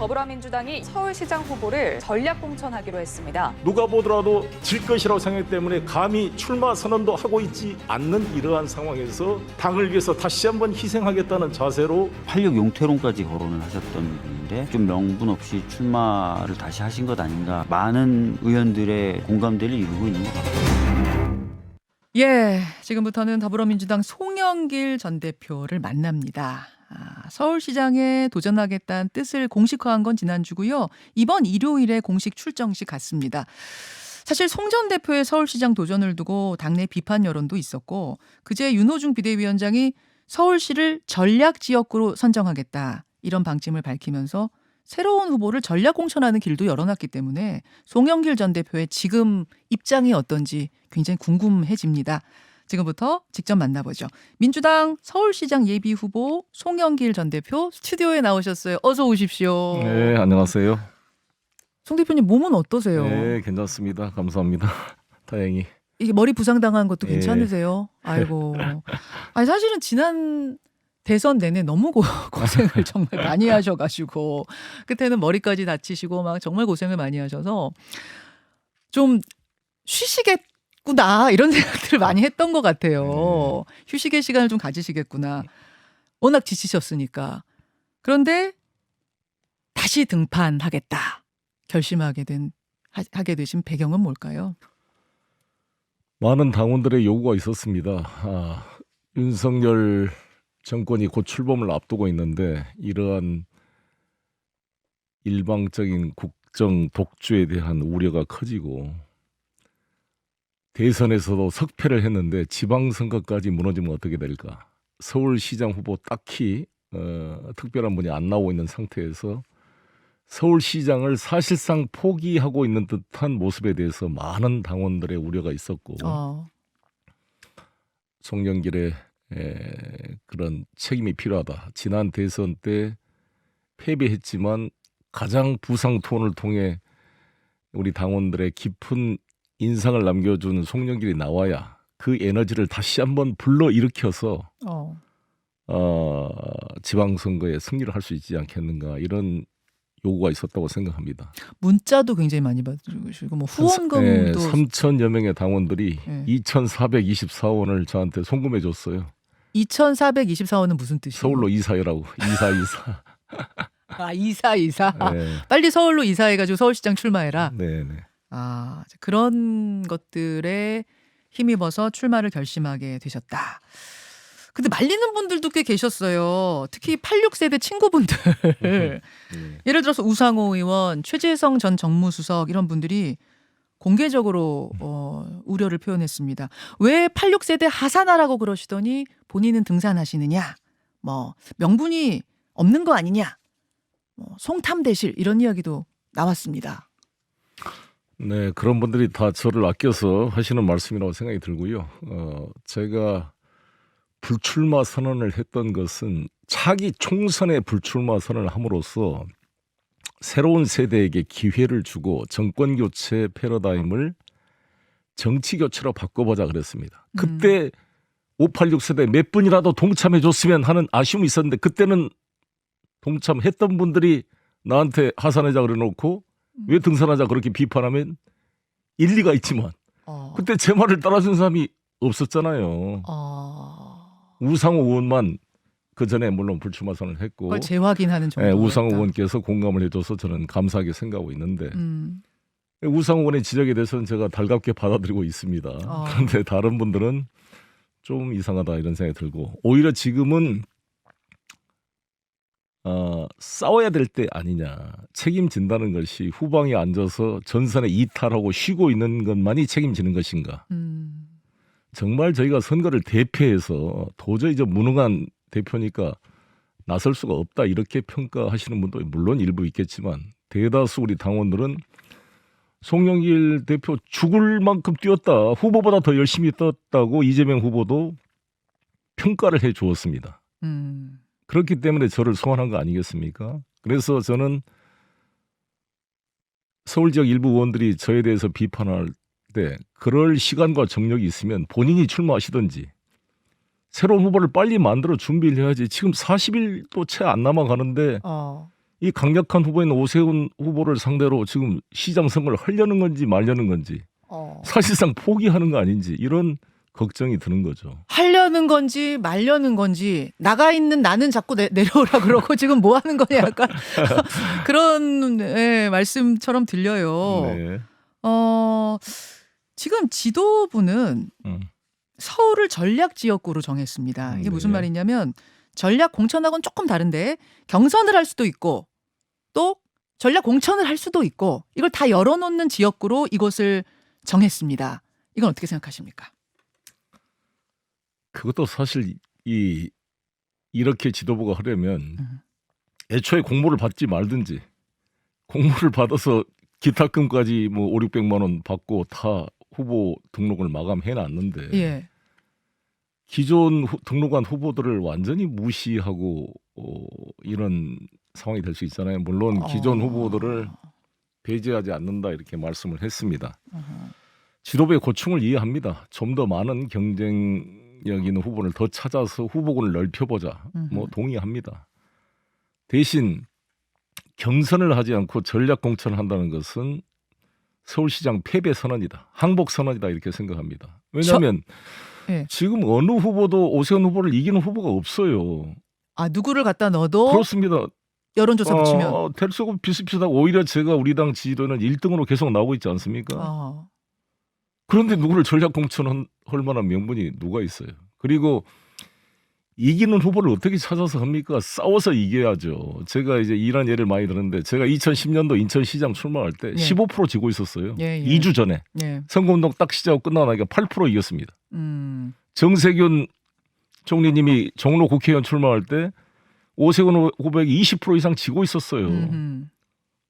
더불어민주당이 서울시장 후보를 전략 공천하기로 했습니다. 누가 보더라도 질 것이라고 생각 때문에 감히 출마 선언도 하고 있지 않는 이러한 상황에서 당을 위해서 다시 한번 희생하겠다는 자세로 86 용태론까지 거론을 하셨던 분인데 좀 명분 없이 출마를 다시 하신 것 아닌가 많은 의원들의 공감대를 이루고 있는 것 같아요. 예, 지금부터는 더불어민주당 송영길 전 대표를 만납니다. 아, 서울시장에 도전하겠다는 뜻을 공식화한 건 지난주고요. 이번 일요일에 공식 출정식 갔습니다. 사실 송 전 대표의 서울시장 도전을 두고 당내 비판 여론도 있었고 그제 윤호중 비대위원장이 서울시를 전략 지역구로 선정하겠다 이런 방침을 밝히면서 새로운 후보를 전략 공천하는 길도 열어놨기 때문에 송영길 전 대표의 지금 입장이 어떤지 굉장히 궁금해집니다. 지금부터 직접 만나보죠. 민주당 서울시장 예비 후보 송영길 전 대표 스튜디오에 나오셨어요. 어서 오십시오. 네 안녕하세요. 송 대표님 몸은 어떠세요? 네 괜찮습니다. 감사합니다. 다행히 이게 머리 부상당한 것도 예. 괜찮으세요? 아이고. 아니 사실은 지난 대선 내내 너무 고, 고생을 정말 많이 하셔가지고 그때는 머리까지 다치시고 막 정말 고생을 많이 하셔서 좀 쉬시겠 구나 이런 생각들을 많이 했던 것 같아요. 휴식의 시간을 좀 가지시겠구나. 워낙 지치셨으니까. 그런데 다시 등판하겠다 결심하게 된 하- 하게 되신 배경은 뭘까요? 많은 당원들의 요구가 있었습니다. 아, 윤석열 정권이 곧 출범을 앞두고 있는데 이러한 일방적인 국정 독주에 대한 우려가 커지고 대선에서도 석패를 했는데 지방선거까지 무너지면 어떻게 될까? 서울시장 후보 딱히 어, 특별한 분이 안 나오고 있는 상태에서 서울시장을 사실상 포기하고 있는 듯한 모습에 대해서 많은 당원들의 우려가 있었고 어. 송영길의 에, 그런 책임이 필요하다. 지난 대선 때 패배했지만 가장 부상 톤을 통해 우리 당원들의 깊은 인상을 남겨준 송영길이 나와야 그 에너지를 다시 한번 불러 일으켜서 어. 어, 지방선거에 승리를 할 수 있지 않겠는가 이런 요구가 있었다고 생각합니다. 문자도 굉장히 많이 받으시고 뭐 후원금도 3천여 명의 당원들이 네. 2,424원을 저한테 송금해 줬어요. 2,424원은 무슨 뜻이에요? 서울로 이사해라고 이사 이사. 아 이사 이사. 네. 빨리 서울로 이사해가지고 서울시장 출마해라. 네, 네. 아 그런 것들에 힘입어서 출마를 결심하게 되셨다. 근데 말리는 분들도 꽤 계셨어요. 특히 86세대 친구분들. 네. 예를 들어서 우상호 의원, 최재성 전 정무수석 이런 분들이 공개적으로 어, 우려를 표현했습니다. 왜 86세대 하산하라고 그러시더니 본인은 등산하시느냐? 뭐 명분이 없는 거 아니냐? 뭐 송탐대실 이런 이야기도 나왔습니다. 네, 그런 분들이 다 저를 아껴서 하시는 말씀이라고 생각이 들고요. 어, 제가 불출마 선언을 했던 것은 차기 총선에 불출마 선언을 함으로써 새로운 세대에게 기회를 주고 정권 교체 패러다임을 정치 교체로 바꿔보자 그랬습니다. 그때 586 세대 몇 분이라도 동참해 줬으면 하는 아쉬움이 있었는데 그때는 동참했던 분들이 나한테 하산하자 그래 놓고 왜 등산하자 그렇게 비판하면 일리가 있지만 어, 그때 제 말을 따라준 사람이 없었잖아요. 어, 우상호 의원만 그 전에 물론 불출마 선언을 했고 그걸 재확인하는 정도. 예, 우상호 의원께서 공감을 해줘서 저는 감사하게 생각하고 있는데 음, 우상호 의원의 지적에 대해서는 제가 달갑게 받아들이고 있습니다. 어. 그런데 다른 분들은 좀 이상하다 이런 생각이 들고 오히려 지금은 어, 싸워야 될 때 아니냐. 책임진다는 것이 후방에 앉아서 전선에 이탈하고 쉬고 있는 것만이 책임지는 것인가. 음, 정말 저희가 선거를 대패해서 도저히 저 무능한 대표니까 나설 수가 없다 이렇게 평가하시는 분도 물론 일부 있겠지만 대다수 우리 당원들은 송영길 대표 죽을 만큼 뛰었다 후보보다 더 열심히 뛰었다고 이재명 후보도 평가를 해 주었습니다. 음, 그렇기 때문에 저를 소환한 거 아니겠습니까? 그래서 저는 서울 지역 일부 의원들이 저에 대해서 비판할 때 그럴 시간과 정력이 있으면 본인이 출마하시든지 새로운 후보를 빨리 만들어 준비를 해야지 지금 40일도 채 안 남아 가는데 어, 이 강력한 후보인 오세훈 후보를 상대로 지금 시장 선거를 하려는 건지 말려는 건지 어. 사실상 포기하는 거 아닌지 이런 걱정이 드는 거죠. 하려는 건지 말려는 건지 나가 있는 나는 자꾸 내, 내려오라 그러고 지금 뭐 하는 거냐 약간 그런 예, 말씀처럼 들려요. 네. 어, 지금 지도부는 음. 서울을 전략 지역구로 정했습니다. 이게 네. 무슨 말이냐면 전략 공천하고는 조금 다른데 경선을 할 수도 있고 또 전략 공천을 할 수도 있고 이걸 다 열어놓는 지역구로 이곳을 정했습니다. 이건 어떻게 생각하십니까? 그것도 사실 이 이렇게 지도부가 하려면 음. 애초에 공모를 받지 말든지 공모를 받아서 기타금까지 뭐 5, 600만 원 받고 다 후보 등록을 마감해 놨는데 예. 기존 후- 등록한 후보들을 완전히 무시하고 어, 이런 상황이 될 수 있잖아요. 물론 기존 어. 후보들을 배제하지 않는다 이렇게 말씀을 했습니다. 어허. 지도부의 고충을 이해합니다. 좀 더 많은 경쟁 력 있는 후보를 더 찾아서 후보군을 넓혀보자. 뭐 음흠. 동의합니다. 대신 경선을 하지 않고 전략 공천을 한다는 것은 서울시장 패배 선언이다. 항복 선언이다 이렇게 생각합니다. 왜냐하면 예. 지금 어느 후보도 오세훈 후보를 이기는 후보가 없어요. 아 누구를 갖다 넣어도 그렇습니다. 여론조사 붙이면 어, 될 수가 비슷비슷하고 오히려 제가 우리 당 지지도는 1등으로 계속 나오고 있지 않습니까? 어. 그런데 누구를 전략 공천할 만한 명분이 누가 있어요? 그리고 이기는 후보를 어떻게 찾아서 합니까? 싸워서 이겨야죠. 제가 이제 이런 예를 많이 들었는데 제가 2010년도 인천시장 출마할 때 예. 15% 지고 있었어요. 예, 예. 2주 전에 예. 선거운동 딱 시작하고 끝나고 나니까 8% 이겼습니다. 음. 정세균 총리님이 종로 국회의원 출마할 때 오세훈 후보에게 20% 이상 지고 있었어요. 음흠.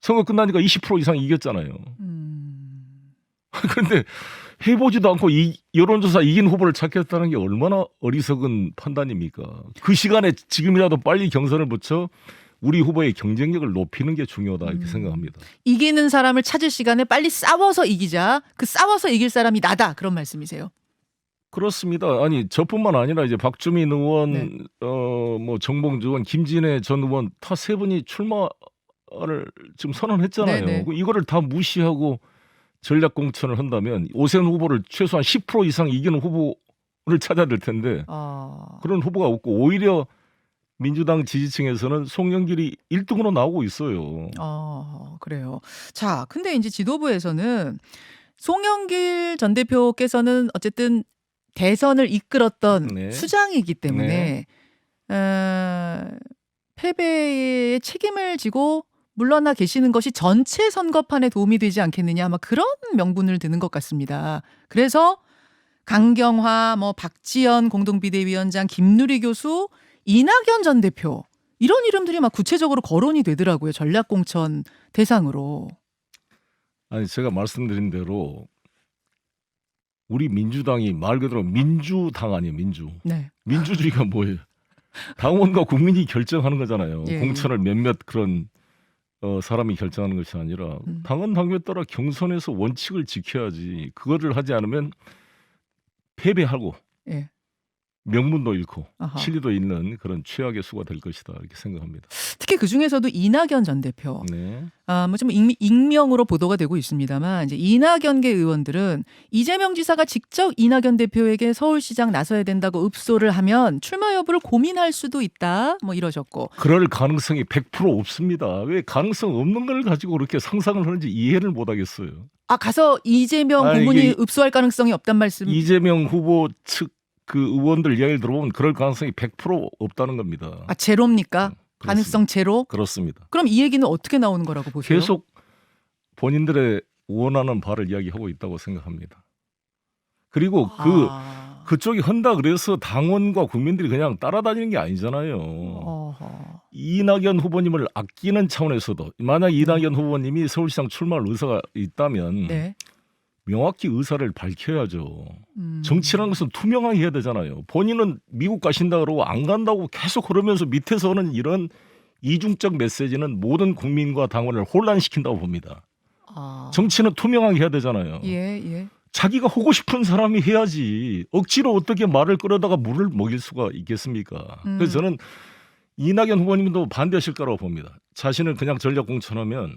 선거 끝나니까 20% 이상 이겼잖아요. 음. 그런데 해보지도 않고 이 여론조사 이긴 후보를 찾겠다는 게 얼마나 어리석은 판단입니까? 그 시간에 지금이라도 빨리 경선을 붙여 우리 후보의 경쟁력을 높이는 게 중요하다 이렇게 음. 생각합니다. 이기는 사람을 찾을 시간에 빨리 싸워서 이기자. 그 싸워서 이길 사람이 나다. 그런 말씀이세요. 그렇습니다. 아니 저뿐만 아니라 이제 박주민 의원, 네. 어뭐 정봉주 의원, 김진애 전 의원 다 세 분이 출마를 지금 선언했잖아요. 네, 네. 그 이거를 다 무시하고 전략 공천을 한다면 오세훈 후보를 최소한 10% 이상 이기는 후보를 찾아야 될 텐데 어. 그런 후보가 없고 오히려 민주당 지지층에서는 송영길이 1등으로 나오고 있어요. 어, 그래요. 자, 근데 이제 지도부에서는 송영길 전 대표께서는 어쨌든 대선을 이끌었던 네. 수장이기 때문에 어, 패배의 책임을 지고 물러나 계시는 것이 전체 선거판에 도움이 되지 않겠느냐 아마 그런 명분을 드는 것 같습니다. 그래서 강경화, 뭐 박지연 공동비대위원장, 김누리 교수, 이낙연 전 대표 이런 이름들이 막 구체적으로 거론이 되더라고요. 전략공천 대상으로. 아니 제가 말씀드린 대로 우리 민주당이 말 그대로 민주당 아니에요, 민주. 네. 민주주의가 뭐예요? 당원과 국민이 결정하는 거잖아요. 예. 공천을 몇몇 그런 어, 사람이 결정하는 것이 아니라 음. 당원 당규에 따라 경선에서 원칙을 지켜야지. 그거를 하지 않으면 패배하고 예. 명분도 잃고 아하. 실리도 잃는 그런 최악의 수가 될 것이다 이렇게 생각합니다. 특히 그 중에서도 이낙연 전 대표. 네. 아, 뭐좀 익명으로 보도가 되고 있습니다만 이제 이낙연계 의원들은 이재명 지사가 직접 이낙연 대표에게 서울시장 나서야 된다고 읍소를 하면 출마 여부를 고민할 수도 있다. 뭐 이러셨고. 그럴 가능성이 100% 없습니다. 왜 가능성 없는 걸 가지고 그렇게 상상을 하는지 이해를 못 하겠어요. 아, 가서 이재명 이게 읍소할 가능성이 없단 말씀. 이재명 후보 측 그 의원들 이야기를 들어보면 그럴 가능성이 100% 없다는 겁니다. 아, 제로입니까? 그렇습니다. 가능성 제로? 그렇습니다. 그럼 이 얘기는 어떻게 나오는 거라고 보세요? 계속 본인들의 원하는 바를 이야기하고 있다고 생각합니다. 그리고 그 아. 그쪽이 한다 그래서 당원과 국민들이 그냥 따라다니는 게 아니잖아요. 어허. 이낙연 후보님을 아끼는 차원에서도 만약 이낙연 후보님이 서울시장 출마할 의사가 있다면 네. 명확히 의사를 밝혀야죠. 음. 정치라는 것은 투명하게 해야 되잖아요. 본인은 미국 가신다 그러고 안 간다고 계속 그러면서 밑에서는 이런 이중적 메시지는 모든 국민과 당원을 혼란시킨다고 봅니다. 아. 정치는 투명하게 해야 되잖아요. 예, 예. 자기가 하고 싶은 사람이 해야지. 억지로 어떻게 말을 끌어다가 물을 먹일 수가 있겠습니까? 음. 그래서 저는 이낙연 후보님도 반대하실 거라고 봅니다. 자신을 그냥 전략 공천하면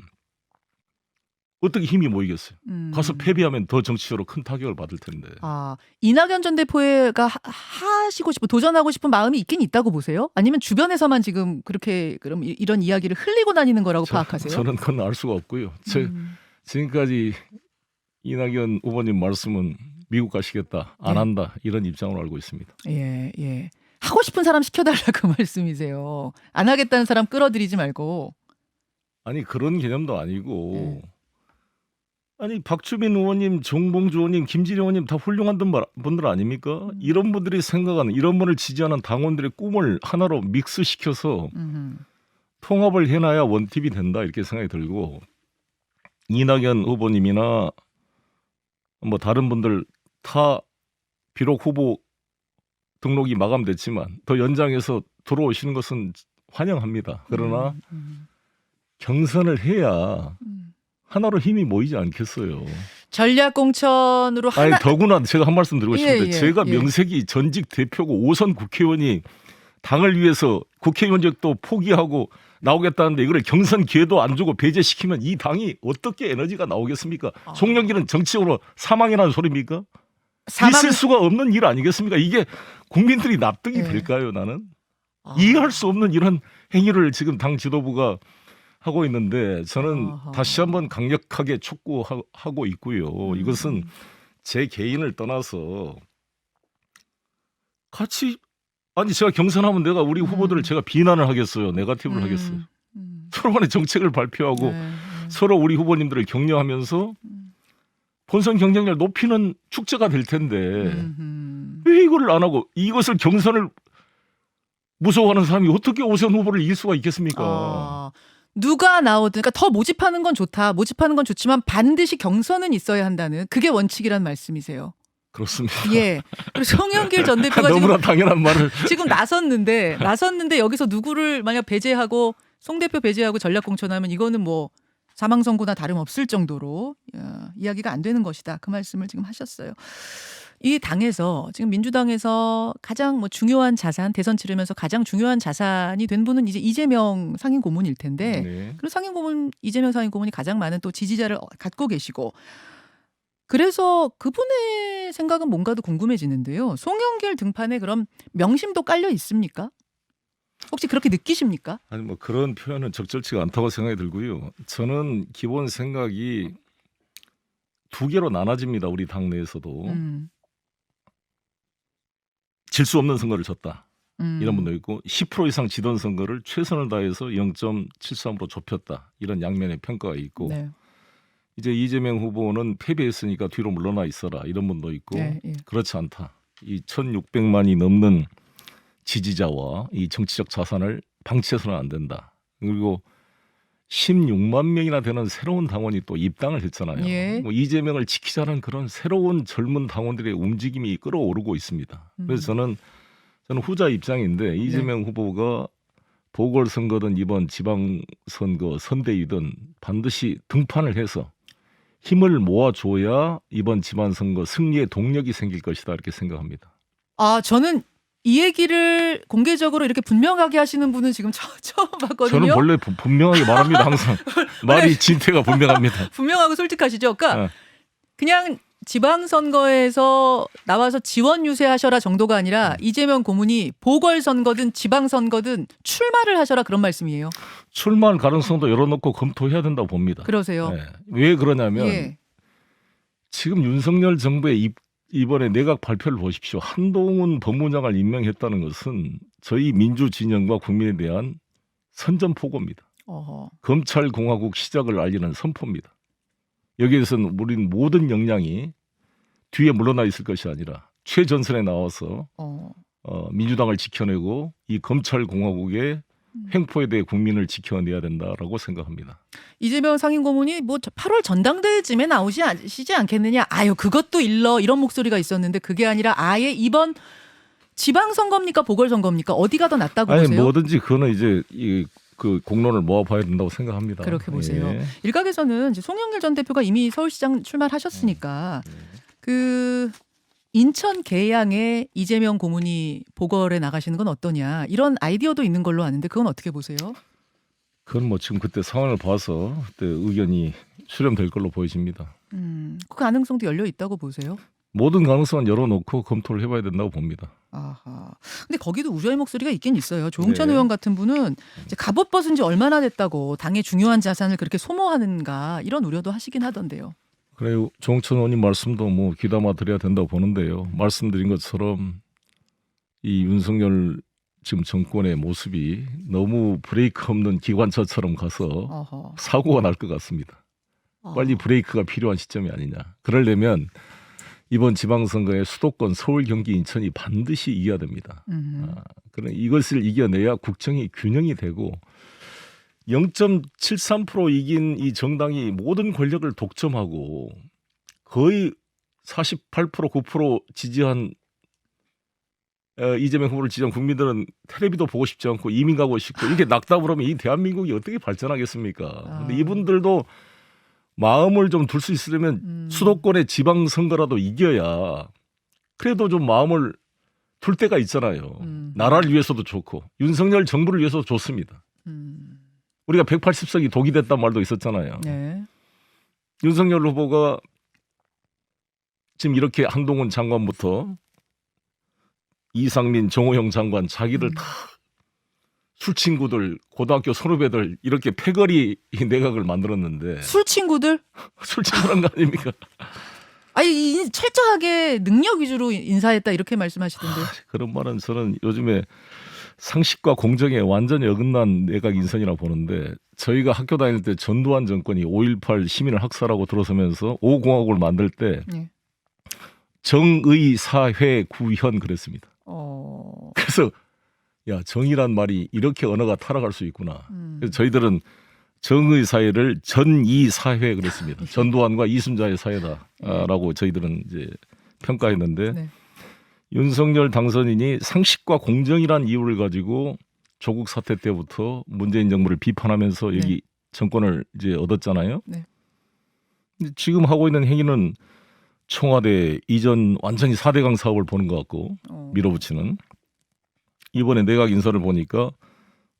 어떻게 힘이 모이겠어요? 음. 가서 패배하면 더 정치적으로 큰 타격을 받을 텐데. 아, 이낙연 전 대표가 하- 하시고 싶은 도전하고 싶은 마음이 있긴 있다고 보세요? 아니면 주변에서만 지금 그렇게 그럼 이- 이런 이야기를 흘리고 다니는 거라고 저- 파악하세요? 저는 그건 알 수가 없고요. 제, 음. 지금까지 이낙연 후보님 말씀은 미국 가시겠다, 안 네. 한다 이런 입장으로 알고 있습니다. 예, 예. 하고 싶은 사람 시켜달라 그 말씀이세요. 안 하겠다는 사람 끌어들이지 말고. 아니 그런 개념도 아니고 네. 아니 박주민 의원님, 정봉주 의원님, 김진애 의원님 다 훌륭한 분- 분들 아닙니까? 음. 이런 분들이 생각하는 이런 분을 지지하는 당원들의 꿈을 하나로 믹스시켜서 음. 통합을 해놔야 원팁이 된다 이렇게 생각이 들고 이낙연 후보님이나 뭐 다른 분들 타 비록 후보 등록이 마감됐지만 더 연장해서 들어오시는 것은 환영합니다. 그러나 음, 음, 경선을 해야 음. 하나로 힘이 모이지 않겠어요. 전략 공천으로 아니 하나 더구나 제가 한 말씀 드리고 예, 싶은데 예, 제가 예. 명색이 전직 대표고 오선 국회의원이 당을 위해서 국회의원직도 포기하고 나오겠다는데 이걸 경선 기회도 안 주고 배제시키면 이 당이 어떻게 에너지가 나오겠습니까? 아. 송영길은 정치적으로 사망이라는 소리입니까? 사망 있을 수가 없는 일 아니겠습니까? 이게 국민들이 납득이 예. 될까요? 나는 아. 이해할 수 없는 이런 행위를 지금 당 지도부가 하고 있는데 저는 아하. 다시 한번 강력하게 촉구하고 있고요. 음. 이것은 제 개인을 떠나서 같이 아니 제가 경선하면 내가 우리 후보들을 음. 제가 비난을 하겠어요. 네가티브를 음, 하겠어요. 음. 서로 간에 정책을 발표하고 네, 네. 서로 우리 후보님들을 격려하면서 음. 본선 경쟁력 높이는 축제가 될 텐데 음흠. 왜 이거를 안 하고 이것을 경선을 무서워하는 사람이 어떻게 오선 후보를 이길 수가 있겠습니까? 아, 누가 나오든 그러니까 더 모집하는 건 좋다. 모집하는 건 좋지만 반드시 경선은 있어야 한다는 그게 원칙이란 말씀이세요. 그렇습니다. 예. 그리고 송영길 전 대표가 너무나 지금, 당연한 말을 지금 나섰는데 나섰는데 여기서 누구를 만약 배제하고 송 대표 배제하고 전략 공천하면 이거는 뭐 사망 선고나 다름 없을 정도로 야, 이야기가 안 되는 것이다. 그 말씀을 지금 하셨어요. 이 당에서 지금 민주당에서 가장 뭐 중요한 자산 대선 치르면서 가장 중요한 자산이 된 분은 이제 이재명 상임 고문일 텐데 네. 그리고 상임 고문 이재명 상임 고문이 가장 많은 또 지지자를 갖고 계시고 그래서 그분의 생각은 뭔가도 궁금해지는데요. 송영길 등판에 그럼 명심도 깔려 있습니까? 혹시 그렇게 느끼십니까? 아니 뭐 그런 표현은 적절치가 않다고 생각이 들고요. 저는 기본 생각이 두 개로 나눠집니다. 우리 당 내에서도 음, 질 수 없는 선거를 졌다 음. 이런 분도 있고 10% 이상 지던 선거를 최선을 다해서 0.73으로 좁혔다 이런 양면의 평가가 있고 네. 이제 이재명 후보는 패배했으니까 뒤로 물러나 있어라 이런 분도 있고 네, 예. 그렇지 않다. 이 1,600만이 넘는 지지자와 이 정치적 자산을 방치해서는 안 된다. 그리고 16만 명이나 되는 새로운 당원이 또 입당을 했잖아요. 예. 뭐 이재명을 지키자는 그런 새로운 젊은 당원들의 움직임이 끌어오르고 있습니다. 음. 그래서 저는 저는 후자 입장인데 이재명 네. 후보가 보궐선거든 이번 지방선거 선대위든 반드시 등판을 해서 힘을 모아줘야 이번 지방선거 승리의 동력이 생길 것이다 이렇게 생각합니다. 아 저는 이 얘기를 공개적으로 이렇게 분명하게 하시는 분은 지금 처, 처음 봤거든요. 저는 원래 부- 분명하게 말합니다 항상 말이 진태가 분명합니다. 분명하고 솔직하시죠. 그러니까 어. 그냥 지방선거에서 나와서 지원 유세하셔라 정도가 아니라 음. 이재명 고문이 보궐선거든 지방선거든 출마를 하셔라 그런 말씀이에요. 출마할 가능성도 열어놓고 검토해야 된다고 봅니다. 그러세요. 네. 왜 그러냐면 예. 지금 윤석열 정부의 입- 이번에 내각 발표를 보십시오. 한동훈 법무장을 임명했다는 것은 저희 민주 진영과 국민에 대한 선전포고입니다. 어허. 검찰 공화국 시작을 알리는 선포입니다. 여기에서는 우린 모든 역량이 뒤에 물러나 있을 것이 아니라 최전선에 나와서 어. 어, 민주당을 지켜내고 이 검찰 공화국의 음. 횡포에 대해 국민을 지켜내야 된다라고 생각합니다. 이재명 상임고문이 뭐 8월 전당대회쯤에 나오시지 않겠느냐. 아유 그것도 일러 이런 목소리가 있었는데 그게 아니라 아예 이번 지방선거입니까 보궐선거입니까 어디가 더 낫다고 아니 보세요? 뭐든지 그거는 이제 이 그 공론을 모아봐야 된다고 생각합니다. 그렇게 보세요. 예. 일각에서는 이제 송영길 전 대표가 이미 서울시장 출마를 하셨으니까 네. 그 인천 계양에 이재명 고문이 보궐에 나가시는 건 어떠냐 이런 아이디어도 있는 걸로 아는데 그건 어떻게 보세요? 그건 뭐 지금 그때 상황을 봐서 그때 의견이 수렴될 걸로 보여집니다. 음, 그 가능성도 열려 있다고 보세요? 모든 가능성은 열어놓고 검토를 해봐야 된다고 봅니다. 아하. 근데 거기도 우려의 목소리가 있긴 있어요. 조홍천 네. 의원 같은 분은 이제 갑옷 벗은 지 얼마나 됐다고 당의 중요한 자산을 그렇게 소모하는가 이런 우려도 하시긴 하던데요. 그래요. 정천 의원님 말씀도 뭐 귀담아 드려야 된다고 보는데요. 말씀드린 것처럼 이 윤석열 지금 정권의 모습이 너무 브레이크 없는 기관차처럼 가서 어허. 사고가 날 것 같습니다. 어. 빨리 브레이크가 필요한 시점이 아니냐. 그러려면 이번 지방선거에 수도권 서울, 경기, 인천이 반드시 이겨야 됩니다. 음. 아, 그런 이것을 이겨내야 국정이 균형이 되고 0.73% 이긴 이 정당이 모든 권력을 독점하고 거의 48% 9% 지지한 어, 이재명 후보를 지지한 국민들은 텔레비도 보고 싶지 않고 이민 가고 싶고 이렇게 낙다 그러면 이 대한민국이 어떻게 발전하겠습니까? 근데 아. 이분들도 마음을 좀 둘 수 있으려면 음. 수도권의 지방 선거라도 이겨야 그래도 좀 마음을 둘 때가 있잖아요. 음. 나라를 위해서도 좋고 윤석열 정부를 위해서도 좋습니다. 음. 우리가 180석이 독이 됐단 말도 있었잖아요. 네. 윤석열 후보가 지금 이렇게 한동훈 장관부터 이상민, 정호영 장관 자기들 음. 다 술 친구들, 고등학교 선후배들 이렇게 패거리 이 내각을 만들었는데 술 친구들 술 친구란 거 아닙니까? 아니 이- 철저하게 능력 위주로 인사했다 이렇게 말씀하시던데. 그런 말은 저는 요즘에 상식과 공정에 완전히 어긋난 내각 인선이라 보는데 저희가 학교 다닐 때 전두환 정권이 5.18 시민을 학살하고 들어서면서 5공화국을 만들 때 네. 정의 사회 구현 그랬습니다. 어. 그래서 야 정의란 말이 이렇게 언어가 타락할 수 있구나. 음. 그래서 저희들은 정의 사회를 전이 사회 그랬습니다. 전두환과 이순자의 사회다라고 저희들은 이제 평가했는데 네. 윤석열 당선인이 상식과 공정이란 이유를 가지고 조국 사태 때부터 문재인 정부를 비판하면서 여기 네. 정권을 이제 얻었잖아요. 네. 지금 하고 있는 행위는 청와대 이전 완전히 4대강 사업을 보는 것 같고 어. 밀어붙이는 이번에 내각 인사를 보니까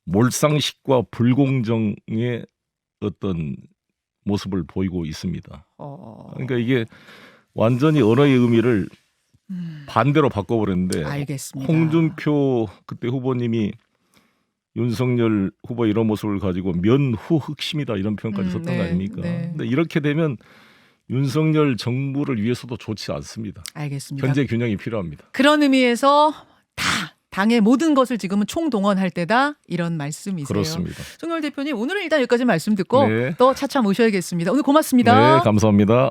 몰상식과 불공정의 어떤 모습을 보이고 있습니다. 어. 그러니까 이게 완전히 언어의 의미를 음. 반대로 바꿔버렸는데 알겠습니다. 홍준표 그때 후보님이 윤석열 후보 이런 모습을 가지고 면후 흑심이다 이런 표현까지 음, 썼던 네, 거 아닙니까? 네. 근데 이렇게 되면 윤석열 정부를 위해서도 좋지 않습니다. 알겠습니다. 현재 균형이 필요합니다. 그런 의미에서 다 당의 모든 것을 지금은 총동원할 때다 이런 말씀이세요. 그렇습니다. 송열 대표님 오늘은 일단 여기까지 말씀 듣고 네. 또 차차 모셔야겠습니다. 오늘 고맙습니다. 네, 감사합니다.